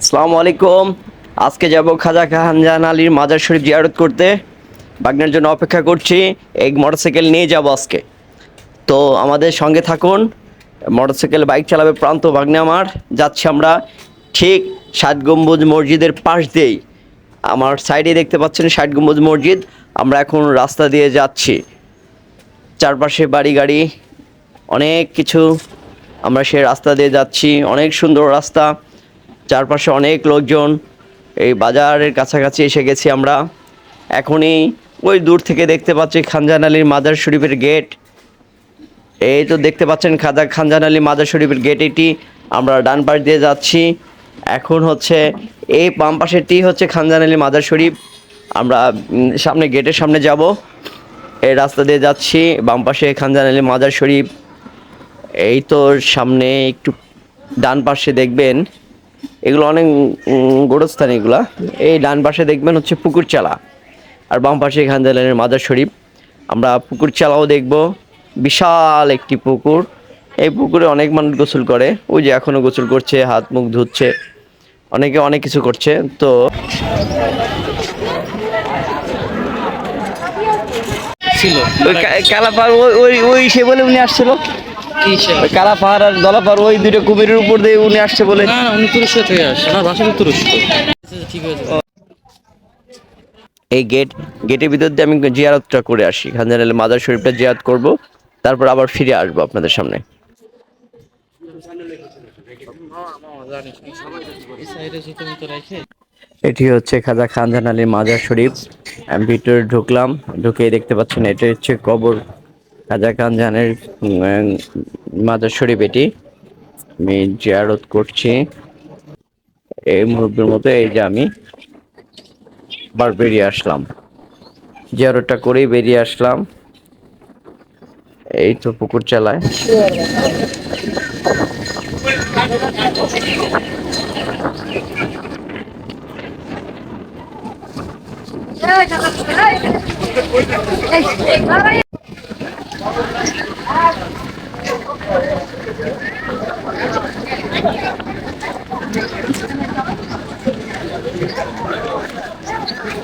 আসসালামু আলাইকুম। আজকে যাব খাজা খানজান আলীর মাজার শরীফ জিয়ারত করতে। বাগনার জন্য অপেক্ষা করছি এই মোটরসাইকেল নিয়ে যাব আজকে। তো আমাদের সঙ্গে থাকুন, মোটরসাইকেল বাইক চালাবে প্রান্ত বাগনে আমার। যাচ্ছি আমরা ঠিক ষাট গম্বুজ মসজিদের পাশ দিয়েই। আমার সাইডে দেখতে পাচ্ছেন ষাট গম্বুজ মসজিদ। আমরা এখন রাস্তা দিয়ে যাচ্ছি। চারপাশে বাড়ি গাড়ি, অনেক কিছু। আমরা সে রাস্তা দিয়ে যাচ্ছি, অনেক সুন্দর রাস্তা। চারপাশে অনেক লোকজন, এই বাজারের কাছাকাছি এসে গেছি আমরা। এখনই ওই দূর থেকে দেখতে পাচ্ছি খানজান আলীর মাজার শরীফের গেট। এই তো দেখতে পাচ্ছেন খাজা খানজান আলী মাজার শরীফের গেট এটি। আমরা ডান পাশ দিয়ে যাচ্ছি। এখন হচ্ছে এই বাম পাশেরটি হচ্ছে খানজান আলী মাজার শরীফ। আমরা সামনে গেটের সামনে যাব। এই রাস্তা দিয়ে যাচ্ছি, বাম পাশে খানজান আলী মাজার শরীফ। এই তো সামনে একটু ডান পাশে দেখবেন। এগুলো অনেক গোরস্থান এগুলা। এই ডান পাশে দেখবেন হচ্ছে পুকুর চালা। আর বাম পাশে খানজানের মাদার শরীফ। আমরা পুকুর চালাও দেখব। বিশাল একটি পুকুর। এই পুকুরে অনেক মানুষ গোসল করে। ওই যে এখনও গোসল করছে হাত মুখ ধুচ্ছে। অনেকে অনেক কিছু করছে। তো ছিল। ওই ওই ওই সে বলে উনি আসছিল। কি সে ওই কালাপাড় আর দলাপাড় ওই দুটো কুমিরের উপর দিয়ে উনি আসছে বলে। না উনি তুরস্ক থেকে আসছে। না তো তুরস্ক। ঠিক আছে। এই গেট গেটের ভিতর দিয়ে আমি জিয়ারতটা করে আসি। খানজান আলী মাজার শরীফটা জিয়ারত করব তারপর আবার ফিরে আসব আপনাদের সামনে। এটি হচ্ছে খাজা খানজান আলীর মাজার শরীফ। আমি ভিতরে ঢুকলাম ঢুকে দেখতে পাচ্ছেন এটা হচ্ছে কবর। খাজা খানজানের উম, মাজার শরীফ এটি আমি জিয়ারত করছি এই মুহূর্তের মতো এই যে আমি আবার বেরিয়ে আসলাম জিয়ারতটা করেই বেরিয়ে আসলাম এই তো পুকুর চালায়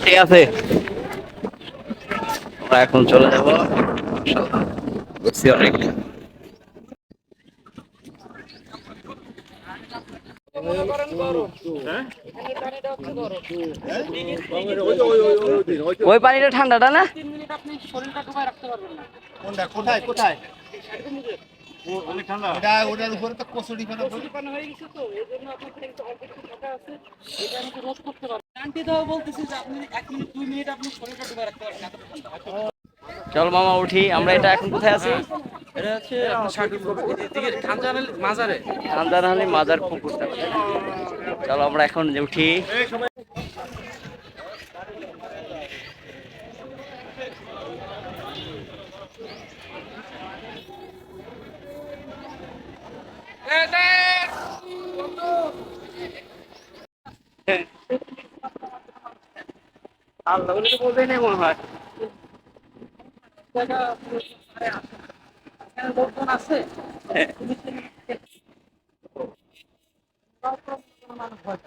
ঠিক আছে। আমরা এখন চলে যাব। বুঝছি অনেক। ওই পানিটা ঠান্ডাটা না। কোনটা? কোথায়? কোথায়? এটা ওটার উপরে তো কচুরি ফেলা চল মামা উঠি আমরা এটা এখন কোথায় আছি? এটা হচ্ছে মাজার। পুকুরটা চলো আমরা এখন উঠি। আল্লাহ বলে তো বলবেই না মনে হয়। লোকজন আছে মানুষ হয়।